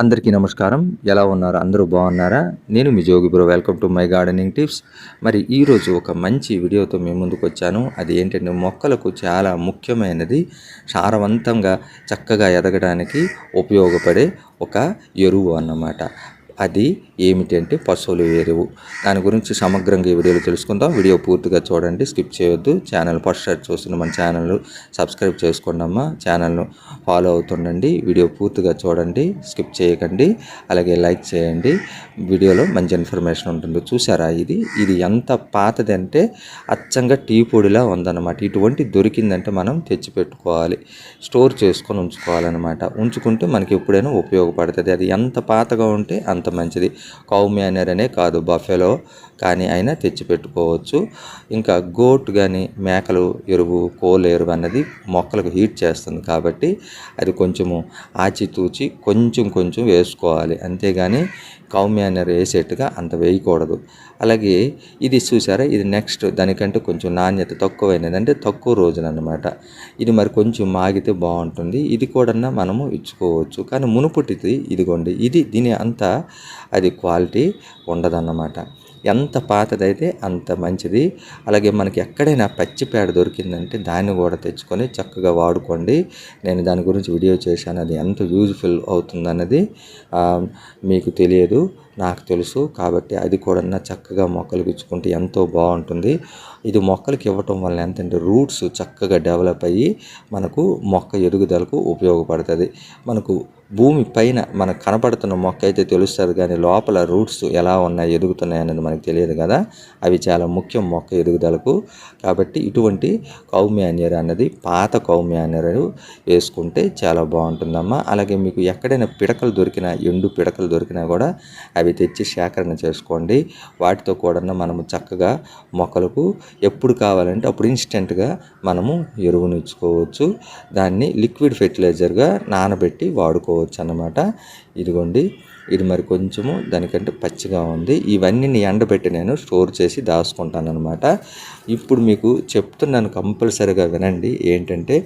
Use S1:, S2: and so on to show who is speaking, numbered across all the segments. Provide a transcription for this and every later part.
S1: అందరికీ నమస్కారం. ఎలా ఉన్నారు? అందరూ బాగున్నారా? నేను మీ Jogi bro. Welcome to my gardening tips మరి ఈరోజు ఒక మంచి వీడియోతో మేము ముందుకు వచ్చాను. అది ఏంటంటే మొక్కలకు చాలా ముఖ్యమైనది. సారవంతంగా చక్కగా ఎదగడానికి ఉపయోగపడే ఒక ఎరువు అన్నమాట. అది ఏమిటంటే పశువుల ఎరువు దాని గురించి సమగ్రంగా ఈ వీడియోలో తెలుసుకుందాం. వీడియో పూర్తిగా చూడండి స్కిప్ చేయొద్దు. ఛానల్ ఫస్ట్ సార్ చూస్తున్న మన ఛానల్ సబ్స్క్రైబ్ చేసుకోండి అమ్మ ఛానల్ను ఫాలో అవుతుండండి. వీడియో పూర్తిగా చూడండి స్కిప్ చేయకండి. అలాగే లైక్ చేయండి. వీడియోలో మంచి ఇన్ఫర్మేషన్ ఉంటుంది. చూసారా ఇది? ఇది ఎంత పాతది అంటే అచ్చంగా టీ పొడిలా ఉందన్నమాట. ఇటువంటి దొరికిందంటే మనం తెచ్చి పెట్టుకోవాలి స్టోర్ చేసుకొని ఉంచుకోవాలన్నమాట. ఉంచుకుంటే మనకి ఎప్పుడైనా ఉపయోగపడుతుంది. అది ఎంత పాతగా ఉంటే అంత మంచిది. కౌ మేనర్ అనే కాదు బఫెలో. కానీ అయినా తెచ్చి పెట్టుకోవచ్చు ఇంకా గోట్ కానీ మేకలు ఎరువు కోల్ ఎరువు అన్నది మొక్కలకు హీట్ చేస్తుంది కాబట్టి అది కొంచెము ఆచితూచి కొంచెం కొంచెం వేసుకోవాలి. అంతేగాని కౌమ్యానర్ వేసేట్టుగా అంత వేయకూడదు. అలాగే ఇది చూసారా? ఇది నెక్స్ట్ దానికంటే కొంచెం నాణ్యత తక్కువైనది. అంటే తక్కువ రోజులు అనమాట ఇది మరి కొంచెం మాగితే బాగుంటుంది. ఇది కూడా మనము ఇచ్చుకోవచ్చు. కానీ మునుపటిది ఇదిగోండి. ఇది దీని అంత అది క్వాలిటీ ఉండదన్నమాట. ఎంత పాతదైతే అంత మంచిది. అలాగే మనకి ఎక్కడైనా పచ్చి పేడ దొరికిందంటే దాన్ని కూడా తెచ్చుకొని చక్కగా వాడుకోండి. నేను దాని గురించి వీడియో చేశాను. అది ఎంత యూజ్ఫుల్ అవుతుందన్నది మీకు తెలియదు నాకు తెలుసు. కాబట్టి అది కూడా చక్కగా మొక్కలు గుచ్చుకుంటే ఎంతో బాగుంటుంది. ఇది మొక్కలకి ఇవ్వటం వల్ల ఎంతంటే రూట్స్ చక్కగా డెవలప్ అయ్యి మనకు మొక్క ఎదుగుదలకు ఉపయోగపడుతుంది. మనకు భూమి పైన మనకు కనపడుతున్న మొక్క అయితే తెలుస్తుంది కానీ లోపల రూట్స్ ఎలా ఉన్నాయి ఎదుగుతున్నాయి అనేది మనకు తెలియదు కదా. అవి చాలా ముఖ్యం మొక్క ఎదుగుదలకు. కాబట్టి ఇటువంటి కౌమ్యాన్యర్ అన్నది పాత కౌమ్యాన్యర్ వేసుకుంటే చాలా బాగుంటుందమ్మా. అలాగే మీకు ఎక్కడైనా పిడకలు దొరికినా ఎండు పిడకలు దొరికినా కూడా అవి తెచ్చి సేకరణ చేసుకోండి. వాటితో కూడా మనము చక్కగా మొక్కలకు ఎప్పుడు కావాలంటే అప్పుడు ఇన్స్టెంట్గా మనము ఎరువునిచ్చుకోవచ్చు దాన్ని లిక్విడ్ ఫెర్టిలైజర్గా నానబెట్టి వాడుకోవచ్చు. అనమాట ఇదిగోండి ఇది మరి కొంచెము దానికంటే పచ్చిగా ఉంది. ఇవన్నీ ఎండబెట్టి నేను స్టోర్ చేసి దాచుకుంటాను అనమాట ఇప్పుడు మీకు చెప్తున్నాను కంపల్సరీగా వినండి. ఏంటంటే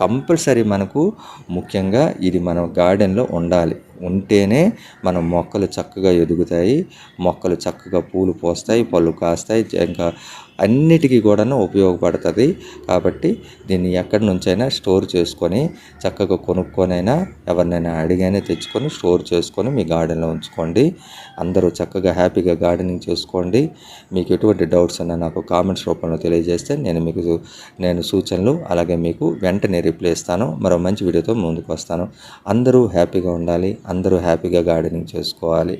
S1: కంపల్సరీ మనకు ముఖ్యంగా ఇది మన గార్డెన్లో ఉండాలి. ఉంటేనే మనం మొక్కలు చక్కగా ఎదుగుతాయి మొక్కలు చక్కగా పూలు పోస్తాయి పళ్ళు కాస్తాయి ఇంకా అన్నిటికీ కూడా ఉపయోగపడుతుంది. కాబట్టి దీన్ని ఎక్కడి నుంచైనా స్టోర్ చేసుకొని చక్కగా కొనుక్కొనైనా ఎవరినైనా అడిగైనా తెచ్చుకొని స్టోర్ చేసుకొని మీ గార్డెన్లో ఉంచుకోండి. అందరూ చక్కగా హ్యాపీగా గార్డెనింగ్ చేసుకోండి. మీకు ఎటువంటి డౌట్స్ అన్నా నాకు కామెంట్స్ రూపంలో తెలియజేస్తే నేను మీకు నేను సూచనలు అలాగే మీకు వెంటనే రిప్లై ఇస్తాను. మరో మంచి వీడియోతో ముందుకు వస్తాను. అందరూ హ్యాపీగా ఉండాలి. అందరూ హ్యాపీగా గార్డెనింగ్ చేసుకోవాలి.